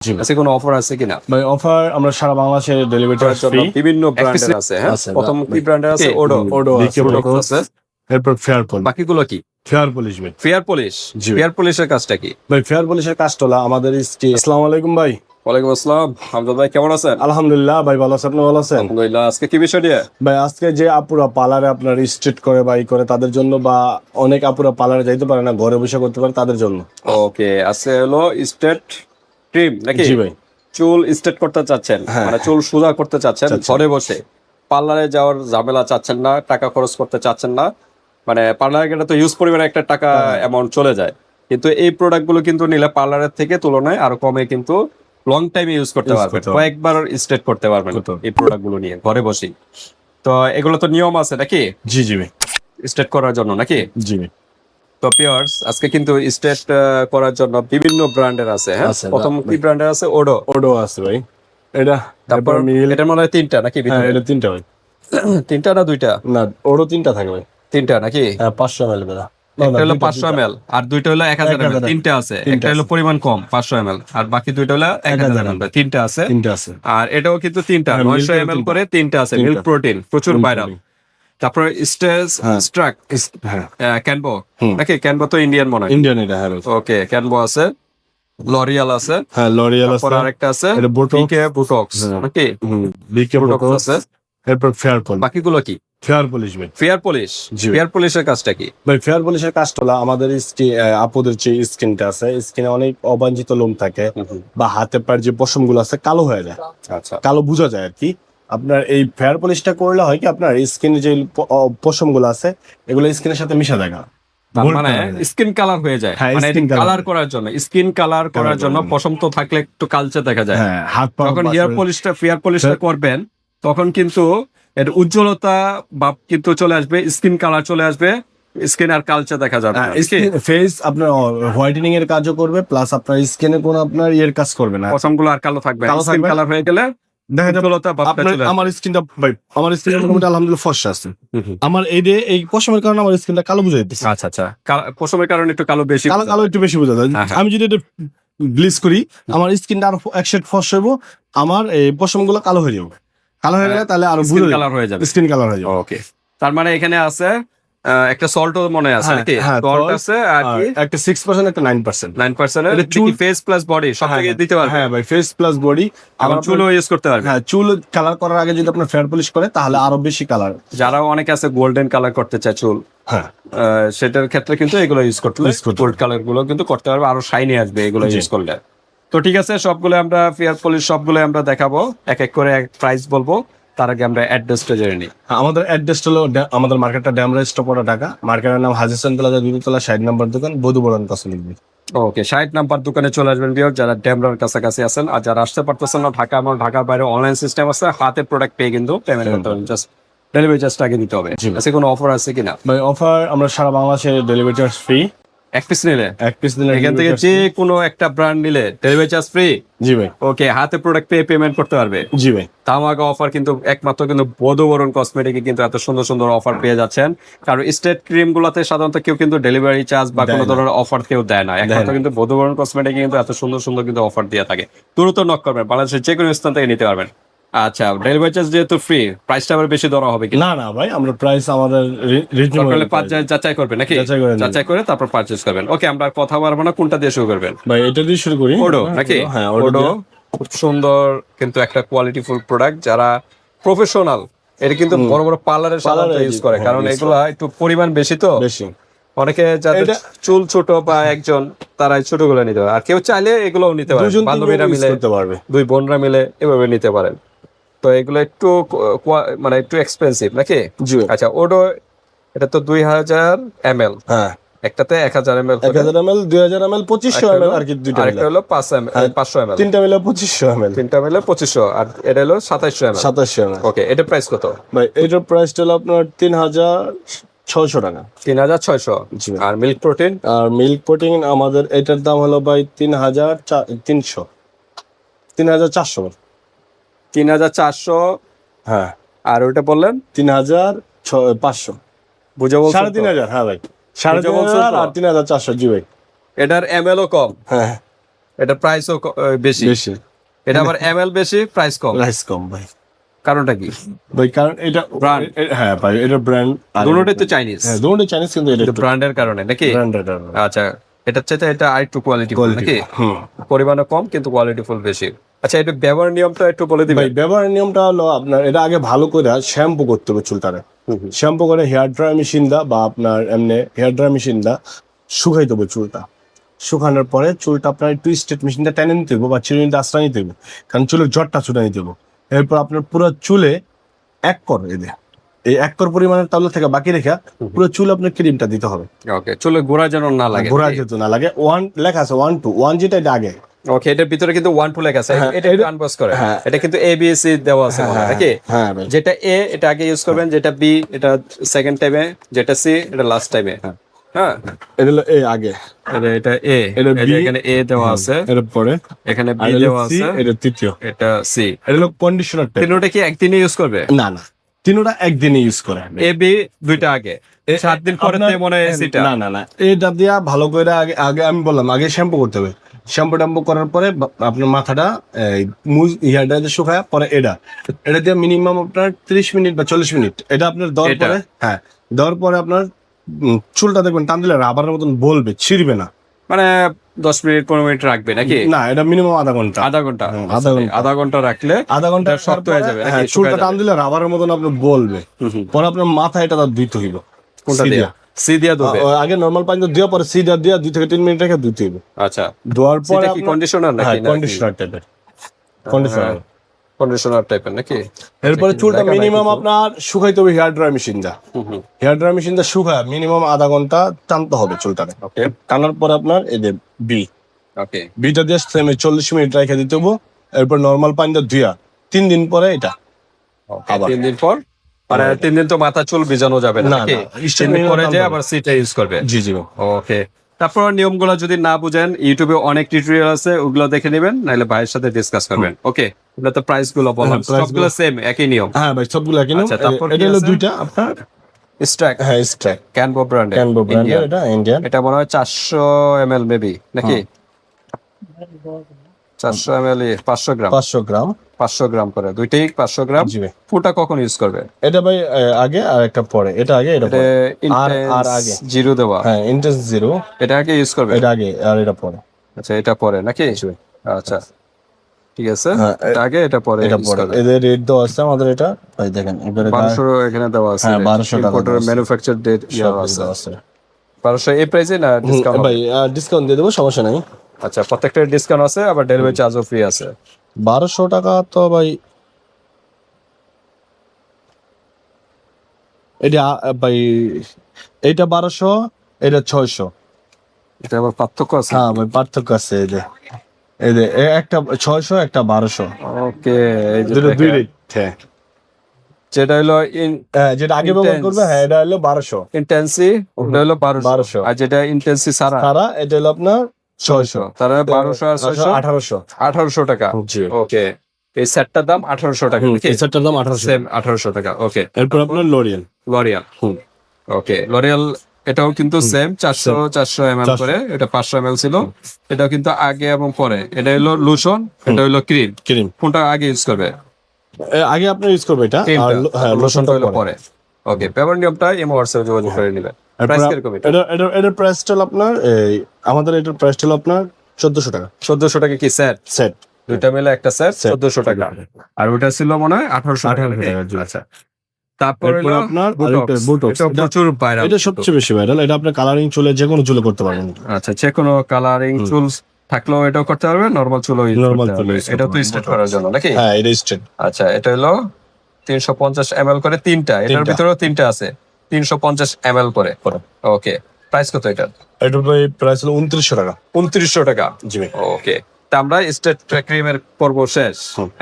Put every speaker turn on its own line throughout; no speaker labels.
আজকে কোনো অফার আছে কিনা?
ভাই অফার আমরা সারা বাংলাদেশে ডেলিভারি ফ্রি
বিভিন্ন ব্র্যান্ডের আছে হ্যাঁ? প্রথম কি ব্র্যান্ডের আছে? ওডো
ওডো আছে,
ওডো আছে
এরপর ফেয়ার
বাকিগুলো কি?
ফেয়ার পলিশ ভাই
ফেয়ার পলিশ ফেয়ার পলিশের কাজটা কি?
ভাই ফেয়ার পলিশের কাজটলা আমাদের ইস্টি আসসালামু আলাইকুম ভাই।
ওয়ালাইকুম আসসালাম। হামজাদ ভাই কেমন আছেন?
আলহামদুলিল্লাহ ভাই ভালো আছেন আপনি ভালো আছেন?
আলহামদুলিল্লাহ আজকে কি বিষয় নিয়ে?
ভাই আজকে যে আপুরা পার্লারে আপনার স্ট্রিট করে বাই করে তাদের জন্য বা অনেক আপুরা পার্লারে যাইতে পারে না ঘরে বসে করতে পারে তাদের জন্য।
ওকে আজকে হলো স্টেট ক্রিম নাকি?
জি ভাই।
চুল স্ট্রেট করতে চাচ্ছেন
হ্যাঁ।
মানে চুল সোজা করতে চাচ্ছেন। ঘরে বসে। পার্লারে যাওয়ার ঝামেলা চাচ্ছেন না টাকা খরচ করতে চাচ্ছেন না। মানে পার্লারে গেলে তো ইউজ পরিমাণে একটা টাকা। অ্যামাউন্ট চলে যায়। কিন্তু এই প্রোডাক্টগুলো কিন্তু নিলে পার্লারের থেকে তুলনায় আরও কমে কিন্তু লং টাইমে ইউজ করতে পারবেন। কয়েকবার স্ট্রেট করতে পারবেন। এই প্রোডাক্টগুলো নিয়ে ঘরে বসেই। তো এগুলো তো নিয়ম আছে নাকি?
জি জি ভাই।
স্ট্রেট করার জন্য নাকি?
জি ভাই।
তো পিয়ার্স আজকে কিন্তু স্ট্রেট করার জন্য বিভিন্ন ব্র্যান্ডের আছে হ্যাঁ? প্রথম। কি ব্র্যান্ডের আছে? ওডো
ওডো আছে ভাই। এটা
তারপর এটার মনে হয় তিনটা নাকি
হ্যাঁ এটা তিনটা ভাই।
তিনটা না দুইটা?
না ওডো তিনটা থাকে ভাই।
তিনটা নাকি?
হ্যাঁ পাঁচশো এম এল বেলা
একটা হলো পাঁচশো এম আর দুইটা হলো এক হাজার এম তিনটা আছে একটা হলো পরিমাণ কম পাঁচশো এম আর বাকি দুইটা হলো এক হাজার এম তিনটা আছে।
তিনটা আছে।
আর এটাও কিন্তু তিনটা
হ্যাঁ,
নয়শো এম। করে তিনটা আছে মিল্ক প্রোটিন প্রচুর ভাইরাল তারপরে স্টেজ। স্ট্রাক ক্যানবো নাকি ক্যানবো তো ইন্ডিয়ান মনে হয়?
ইন্ডিয়ান এটা হ্যাঁ
ওকে ক্যানবো আছে লরিয়াল আছে
হ্যাঁ লরিয়াল আছে।
আরেকটা আছে। বিকে বুটক্স
হ্যাঁ।
নাকি?
বিকে
বুটক্স আছে।
এরপর ফেয়ার পল
বাকিগুলো কি?
ফেয়ার পলিশ ভাই।
Fair polish. ফেয়ার পলিশের কাজটা কি?
ভাই ফেয়ার পলিশের কাজটলা আমাদের স্কি- আহ, আপুদের যে স্কিনটা আছে স্কিনে অনেক অবাঞ্ছিত লোম থাকে বা হাতে পায়ের যে পশমগুলো আছে কালো হয়ে যায়।
আচ্ছা।
কালো বোঝা যায় আর কি। আপনার এই ফেয়ার পলিশটা করলে হয় কি আপনার স্কিনে যে পশমগুলো আছে এগুলো স্কিনের সাথে মিশা
মানে স্কিন কালার হয়ে যায়।
হ্যাঁ,
মানে কালার করার জন্য স্কিন কালার করার জন্য। পশম তো থাকলে একটু কালচে দেখা যায়।
হ্যাঁ বা-
হেয়ার পলিশটা ফেয়ার পলিশটা করবেন তখন কিন্তু এর উজ্জ্বলতা বা কিন্তু চলে আসবে স্কিন কালার চলে আসবে স্কিন আর কালচে দেখা যাবে।
ফেস আপনার হোয়াইটেনিং এর কাজও করবে প্লাস আপনার স্কিনে কোনো আপনার ইয়ের কাজ করবে না।
পশমগুলো আর কালো থাকবে
কালো
স্কিন
থাকবে।
কালার হয়ে গেলে
আমার স্কিনটা ভাই আমার স্কিনটা মোটামুটি আলহামদুলিল্লাহ ফর্সা আছে।
হুম হুম।
আমার এই যে এই পশমের কারণে আমার স্কিনটা কালো বুঝাই দিচ্ছে
আচ্ছা আচ্ছা। পশমের কারণে একটু কালো বেশি
কালো কালো একটু বেশি বোঝা যায়।
হ্যাঁ, হ্যাঁ।
আমি যদি এটা ব্লিচ করি আমার স্কিনটা আরও এক শেড ফর্স হইব আমার এই পশমগুলো কালো হয়ে যাবে। কালো হয়ে গেলে তাহলে
আরও কালার হয়ে যাবে।
স্কিন কালার হয়ে যাবে।
ওকে। তার মানে এখানে আছে একটা সল্টও মনে আছে
হ্যাঁ,
নাকি?
হ্যাঁ,
সল্ট আছে আর কি?
একটা সিক্স পার্সেন্ট একটা নাইন পার্সেন্ট
নাইন পার্সেন্ট
এটা চুল-
ফেস প্লাস বডি সব থেকে দিতে পারবে?
হ্যাঁ ভাই ফেস প্লাস বডি
আবার চুলও ইউজ করতে পারবে?
হ্যাঁ চুল কালার করার আগে যদি আপনার ফেয়ার পলিশ করে তাহলে আরও বেশি কালার
যারা অনেকে আছে গোল্ডেন কালার করতে চায় চুল
হ্যাঁ।
সেটার ক্ষেত্রে কিন্তু এগুলো ইউজ করতে গোল্ড কালারগুলো কিন্তু করতে পারবে আরও শাইনি আসবে এগুলো ইউজ করলে। তো ঠিক আছে সবগুলো আমরা ফেয়ার পলিশ সবগুলো আমরা দেখাবো। এক এক করে প্রাইস বলব। তার আগে আমরা অ্যাড্রেসটা জেনে নিই।
হ্যাঁ, আমাদের অ্যাড্রেস হলো আমাদের মার্কেটটা ড্যামরা স্টপরা ঢাকা। মার্কেটের নাম প্লাজা ষাট নম্বর দোকান বধুবরণ
ওকে ষাট নাম্বার দোকানে চলে আসবেন বিয়ার যারা ড্যামরার কাছাকাছি আছেন আর যারা আসতে পারতেছেন না ঢাকা আমার ঢাকার বাইরে অনলাইন সিস্টেম আছে হাতে প্রোডাক্ট পেয়ে কিন্তু পেমেন্ট করতে পারবেন। জাস্ট ডেলিভারি চার্জটা আগে দিতে হবে।
জি।
আজকে কোনো অফার আছে কিনা?
ভাই অফার আমরা সারা বাংলাদেশে ডেলিভারি চার্জ ফ্রি
এক পিস নিলে?
এক পিস দিলে
এখান থেকে যে কোনো একটা ব্র্যান্ড নিলে ডেলিভারি চার্জ ফ্রি
জি ভাই।
ওকে হাতে প্রোডাক্ট পেয়ে পেমেন্ট করতে পারবে?
জি ভাই।
তামাকা অফার কিন্তু একমাত্র কিন্তু বোধবরণ কসমেটিকে কিন্তু এত সুন্দর সুন্দর অফার পেয়ে যাচ্ছেন। কারণ স্টেট ক্রিম গুলাতে সাধারণত কেউ কিন্তু ডেলিভারি চার্জ বা কোনো ধরনের অফার কেউ দেয় না। একমাত্র কিন্তু বোধবরণ কসমেটিকে কিন্তু এত সুন্দর সুন্দর কিন্তু অফার দিয়ে থাকে। দ্রুত নক করবেন। বাংলাদেশের যে কোনো স্থান থেকে নিতে পারবেন। আচ্ছা ডেলিভারি চার্জ যেহেতু ফ্রি প্রাইসটা আবার বেশি ধরা হবে কি?
না না ভাই আমরা প্রাইস আমাদের রিজনেবল
যাচাই করবেন নাকি?
যাচাই করে
তারপর পারচেজ করবেন। ওকে আমরা কথা বলব না কোনটা দিয়ে শুরু করবেন?
ভাই এটা দিয়ে শুরু করি।
ওডো নাকি?
হ্যাঁ
ওডো খুব সুন্দর কিন্তু একটা কোয়ালিটি ফুল প্রোডাক্ট যারা প্রফেশনাল এটা কিন্তু বড় বড় পার্লারের সাধারণত ইউজ করে
করে,
কারণ এগুলা একটু পরিমাণ বেশি তো।
বেশি।
অনেকে যাদের চুল ছোট বা একজন তারা ছোট ছোটগুলো নিতে পারে। আর কেউ চাইলে এগুলোও নিতে পারে বান্ধবীরা মিলে
পারবে।
দুই বোনরা মিলে এভাবে নিতে পারেন। তো এগুলো একটু মানে একটু এক্সপেন্সিভ নাকি?
জি।
আচ্ছা ওডো এটা তো দুই হাজার এম এল
হ্যাঁ।
একটাতে এক হাজার এম এল
এক হাজার এম এল দুই হাজার এম এল পঁচিশশো এম এল আর কি দুইটা
আরেকটা
মিলে।
হলো পাঁচ এম
হ্যাঁ।
পাঁচশো এম এল
তিনটা মিলে পঁচিশশো এম এল
তিনটা মিলে পঁচিশশো আর এটা হলো সাতাইশশো এম এল
সাতাশশো এম এল
ওকে এটা প্রাইস কত?
ভাই এটার প্রাইসটা হলো আপনার তিন হাজার ছয়শো টাকা।
তিন হাজার ছয়শো। আর মিল্ক প্রোটিন
আর মিল্ক প্রোটিন আমাদের এটার দাম হলো ভাই তিন হাজার তিনশো। তিন হাজার চারশো
তিন হাজার চারশো।
হ্যাঁ।
আর ওটা বললেন?
তিন হাজার পাঁচশো।
বুঝে বলছেন
সাড়ে তিন হাজার হ্যাঁ ভাই। সাড়ে তিন হাজার? আর তিন হাজার চারশো জি ভাই।
এটার এম ও কম?
হ্যাঁ।
এটা প্রাইসও বেশি।
বেশি।
এটা আবার এমএল বেশি প্রাইস কম?
প্রাইস কম ভাই।
কারণটা কি?
ভাই কারণ এটা. এ- হ্যাঁ ভাই এটা ব্র্যান্ড
দুটোটাই তো চাইনিজ
হ্যাঁ দুটোই চাইনিজ কিন্তু এটা
ব্র্যান্ডের কারণে নাকি?
ব্র্যান্ডেড
আচ্ছা এটার চাইতে এটা আরেকটু
কোয়ালিটি
নাকি?
হুম।
পরিমাণে কম কিন্তু কোয়ালিটি ফুল বেশি। আচ্ছা এটা ব্যবহার নিয়মটা একটু বলে দিবেন।
ভাই ব্যবহারের নিয়মটা হলো আপনার এটা আগে ভালো করে শ্যাম্পু করতে হবে চুলটারে। শ্যাম্পু করে হেয়ার ড্রায়ার মেশিন দা বা আপনার এমনি হেয়ার ড্রায়ার মেশিন দা শুকাইতে হবে চুলটা। শুকানোর পরে চুলটা আপনার একটু স্টেট মেশিনটা টেনে নিতে হবে বা চিরুনি নিতে আশ্রয় নিতে হবে কারণ চুলের জটটা ছুটে নিতে হবে। এরপর আপনার পুরো চুলে এক কর এদের এই এক কর পরিমাণের তাবলা থেকে বাকি রেখে পুরো চুল আপনার ক্রিমটা দিতে হবে।
ওকে চুলে গোড়া যেন না লাগে।
ঘোরা যেহেতু না লাগে। ওয়ান লেখা আছে ওয়ান টু ওয়ান যেটা এটা আগে।
ওকে এটার ভিতরে কিন্তু ওয়ান টু লেখা আছে। এটা আনবক্স করে। এটা কিন্তু এ বি সি দেওয়া আছে নাকি?
হ্যাঁ
যেটা এ এটা আগে ইউজ করবেন যেটা বি এটা সেকেন্ড টাইমে যেটা সি এটা লাস্ট টাইমে হ্যাঁ।
এটা হলো এ আগে।
এটা এটা এ
এটা
এটা এখানে এ দেওয়া আছে।
এর পরে?
এখানে বি দেওয়া আছে।
এটা তৃতীয়।
এটা সি
এটা হলো কন্ডিশনার টাইপ
তিনটা কি একদিনে ইউজ করবে?
না না। তিনোটা একদিনে ইউজ করে
এ বি দুইটা আগে। সাত দিন পরে মনে হয় সিটা
না না না। এটা দিয়া ভালো করে আগে আগে আমি বললাম আগে শ্যাম্পু করতে হবে। শ্যাম্পু ট্যাম্পু করার পরে আপনার মাথাটা এই, মুজ ইয়ারটা দিয়ে শুকায় পরে এটা। এটা দিয়ে মিনিমাম আপনার ত্রিশ মিনিট বা চল্লিশ মিনিট। এটা আপনার দেওয়ার পরে হ্যাঁ দেওয়ার পরে আপনার চুলটা দেখবেন টান দিলে রাবারের মতন বলবে ছিঁড়বে না।
মানে দশ মিনিট পনেরো মিনিট রাখবে নাকি?
না এটা মিনিমাম আধা ঘণ্টা।
আধা
ঘণ্টা। আধা ঘণ্টা।
আধা ঘণ্টা রাখলে
আধা
ঘণ্টা শক্ত হয়ে যাবে,
হ্যাঁ চুলটা টান দিলে রাবারের মতন আপনার বলবে। পরে আপনার মাথা এটা ধুইতে হইব।
কোনটা দিয়া। সি দিয়া দেবে
আগে নর্মাল পানি দেওয়া পরে সিডার দিয়া দুই থেকে তিন মিনিট রেখে
আচ্ছা।
ধোয়ার পরে
কি কন্ডিশনার নাকি
কন্ডিশনার টাইপের কন্ডিশনার
কন্ডিশনার টাইপের নাকি?
এরপরে চুলটা মিনিমাম আপনার শুকাইতে হবে হেয়ার ড্রায়ার মেশিন দা হেয়ার ড্রায়ার মেশিন দা শুকায় মিনিমাম আধা ঘণ্টা টানতে হবে চুলটাকে।
ওকে
টানার পরে আপনার এই যে বি
ওকে
বিটা দিয়ে সেমে চল্লিশ মিনিট রেখে দিতে হব এরপর নর্মাল পানি দিয়ে ধুয়া তিন দিন পরে এটা।
তিন দিন পর মানে তিন দিন তো মাথা চুল ভিজানো যাবে না পরে যে আবার সিটা ইউজ করবে।
জি জি
ওকে তারপর নিয়মগুলো যদি না বুঝেন ইউটিউবে অনেক টিউটোরিয়াল আছে ওগুলো দেখে নেবেন নাহলে ভাইয়ের সাথে ডিসকাস করবেন। ওকে এগুলো তো প্রাইসগুলো বললাম
হ্যাঁ,
সবগুলো সেম একই নিয়ম।
হ্যাঁ ভাই সবগুলো কিনুন
আচ্ছা, তারপর
এটা হলো দুইটা আপনার?
স্ট্রাক
হ্যাঁ স্ট্র্যাক
ক্যানবো ব্র্যান্ড
ক্যানবো ব্র্যান্ডের এটা ইন্ডিয়ান
এটা মনে হয় চারশো এম এল মেবি নাকি চারশো এম এল পাঁচশো গ্রাম।
পাঁচশো গ্রাম।
পাঁচশো গ্রাম করে। দুইটাই পাঁচশো গ্রাম। ফুটা কখন ইউজ করবে?
এটা ভাই আগে আর একটা পরে। এটা আগে এটা আর আর আগে।
জিরো দেওয়া।
হ্যাঁ ইন্টেন্স জিরো
এটা আগে ইউজ করবে?
এটা আগে আর এটা পরে।
আচ্ছা এটা পরে নাকি? আচ্ছা। ঠিক আছে।
হ্যাঁ,
এটা আগে এটা পরে
এটা পরে। এদের রেট দেওয়া আছে আমাদের এটা। ভাই দেখেন এবারে
বারোশো এখানে দেওয়া আছে।
হ্যাঁ, 1200 টাকা আছে।
ম্যানুফ্যাকচার ডেট
দেওয়া আছে।
বারোশো এই প্রাইসে না ডিসকাউন্ট
ভাই ডিসকাউন্ট দিয়ে দেবো সমস্যা নাই।
আচ্ছা প্রত্যেকটা ডিসকাউন্ট আছে আবার ডেলিভারি চার্জও ফ্রি আছে।
বারোশো টাকা তো ভাই। এটা ভাই এটা বারোশো এটা ছয়শো।
এটা আবার পার্থক্য আছে?
হ্যাঁ ভাই পার্থক্য আছে এই যে। এই যে একটা ছয়শো একটা বারোশো।
ওকে এই যে
দুটো দুই রেট হ্যাঁ
যেটা হলো ইন
হ্যাঁ, যেটা আগে ব্যবহার করবে হ্যাঁ এটা হলো বারোশো।
ইন্টেন্সি ওটা হলো বারোশো।
1200
আর যেটা ইন্টেন্সি সারা।
সারা এটা হলো আপনার ছয়শো।
তারা বারোশো আর ছয়শো?
আঠারোশো।
আঠারোশো টাকা। ওকে। এই সেটটার দাম আঠারোশো টাকা
এই সেটটার দাম আঠারোশো।
আঠারোশো টাকা ওকে।
এরপর আপনার লোরিয়াল
লরিয়াল ওকে লরিয়াল এটাও কিন্তু সেম চারশো চারশো এম এল করে এটা পাঁচশো এম এল ছিল। এটাও কিন্তু আগে এবং পরে। এটা হলো লোশন এটা হলো ক্রিম
ক্রিম
কোনটা আগে ইউজ করবে?
আগে আপনি ইউজ করবে এটা হ্যাঁ
লোশনটা
লোশনটা
হলো
পরে।
ওকে পেমেন্ট নিয়মটা এমও হোয়াটসঅ্যাপে যোগাযোগ করে নেবেন।
এটার আপনার এই আমাদের এটার প্রাইস হলো আপনার চোদ্দশো টাকা।
চোদ্দশো টাকা কি স্যার
সেট
দুইটা মিলে একটা স্যার. চোদ্দশো টাকা। আর ওটা ছিল মনে হয় আঠারোশো টাকা।
1800 টাকা, জি।
আচ্ছা। তারপরে
আপনার
প্রচুর ভাইরাল
এটা সবচেয়ে বেশি ভাইরাল এটা আপনি কালারিং চুলে যে কোনো চুলে করতে পারবেন।
আচ্ছা যে কোনো কালারিং চুল থাকলেও এটাও করতে পারবে নরমাল চুলও করতে
চুলও
এটা তো। স্ট্রেট করার জন্য নাকি?
হ্যাঁ এটা স্ট্রেট
আচ্ছা এটা হলো তিনশো পঞ্চাশ এম করে তিনটা এটার। ভিতরেও তিনটা আছে। তিনশো পঞ্চাশ এম করে।
করে।
ওকে প্রাইস কত এটা?
ভাই প্রাইস হলো উনত্রিশশো টাকা।
উনত্রিশশো টাকা?
জি
ওকে তা আমরা স্টেট ক্রিমের পর্ব শেষ।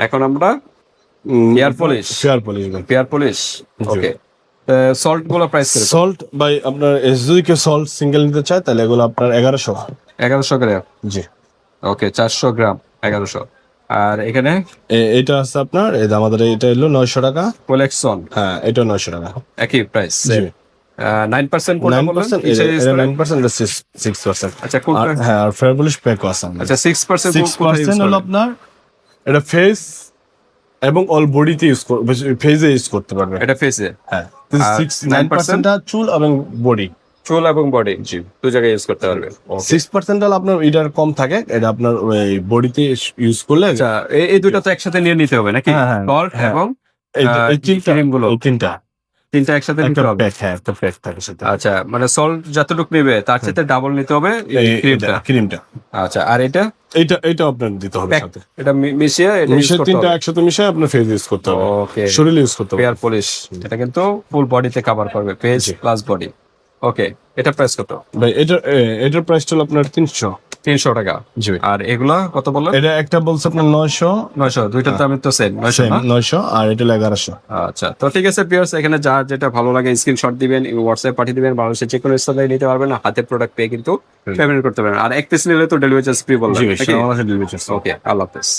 এখন আমরা hair polish
fair polish
pair polish okay সল্টগুলো price
salt ভাই আপনার যদি কেউ সল্ট সিঙ্গেল নিতে চায় তাহলে এগুলো আপনার এগারোশো।
এগারোশো গ্রাম?
জি।
ওকে চারশো গ্রাম এগারোশো। আর এখানে?
এটা আছে আপনার আমাদের এটা এলো নয়শো টাকা।
কোলেকশন
হ্যাঁ এটা নয়শো টাকা।
একই price nine percent
nine percent six percent
আচ্ছা
হ্যাঁ আর ফেয়ার পলিশ প্যাকও আছে
আচ্ছা সিক্স পার্সেন্ট
সিক্স পার্সেন্ট হলো আপনার এটা ফেস এবং অল বডিতে ইউজ ফেসে ইউজ করতে পারবে।
এটা ফেসে
হ্যাঁ সিক্স নাইন পার্সেন্ট চুল এবং বডি
চুল এবং বডি জি। দু জায়গায় ইউজ করতে পারবে
সিক্স পার্সেন্ট আপনার এটার কম থাকে এটা আপনার ওই বডিতে ইউজ করলে
আচ্ছা এই- দুটো তো একসাথে নিয়ে নিতে হবে নাকি?
হ্যাঁ, হ্যাঁ,
সল্ট
হ্যাঁ।
এবং
তিনটা তিনটা।
একসাথে নিতে হবে।
হ্যাঁ একটা প্যাক থাকে সেটা
আচ্ছা মানে সল্ট যতটুকু নেবে তার সাথে ডাবল নিতে হবে ক্রিমটা
ক্রিমটা
আচ্ছা আর এটা?
এইটা এটা আপনার দিতে হবে সাথে।
এটা মিশিয়ে এটা ইউজ
তিনটা একসাথে মিশে আপনার ফেস ইউজ করতে হবে।
ওকে
শরীরে ইউজ করতে হবে।
পেয়ার পলিশ এটা কিন্তু ফুল বডিতে কভার করবে ফেস প্লাস বডি ওকে এটা প্রাইস কত?
ভাই এটা এটার প্রাইসটা হলো আপনার তিনশো।
তিনশো টাকা।
জি।
আর এগুলা কত বললেন?
এটা একটা বলছে আপনার নয়শো।
নয়শো দুইটার দাম তো সেম নয়শো
নয়শো আর এটা এগারোশো।
আচ্ছা তো ঠিক আছে পিয়ার্স এখানে যার যেটা ভালো লাগে স্ক্রিনশট দিবেন হোয়াটসঅ্যাপ পাঠিয়ে দিবেন যে কোনো স্থানে নিতে পারবেন হাতের প্রোডাক্ট পেয়ে কিন্তু পেমেন্ট করতে পারবেন। আর এক পিস নিলে তো ডেলিভারি চার্জ ফ্রি বলবেন
বাংলাদেশে
ওকে আল্লাহ হাফেজ।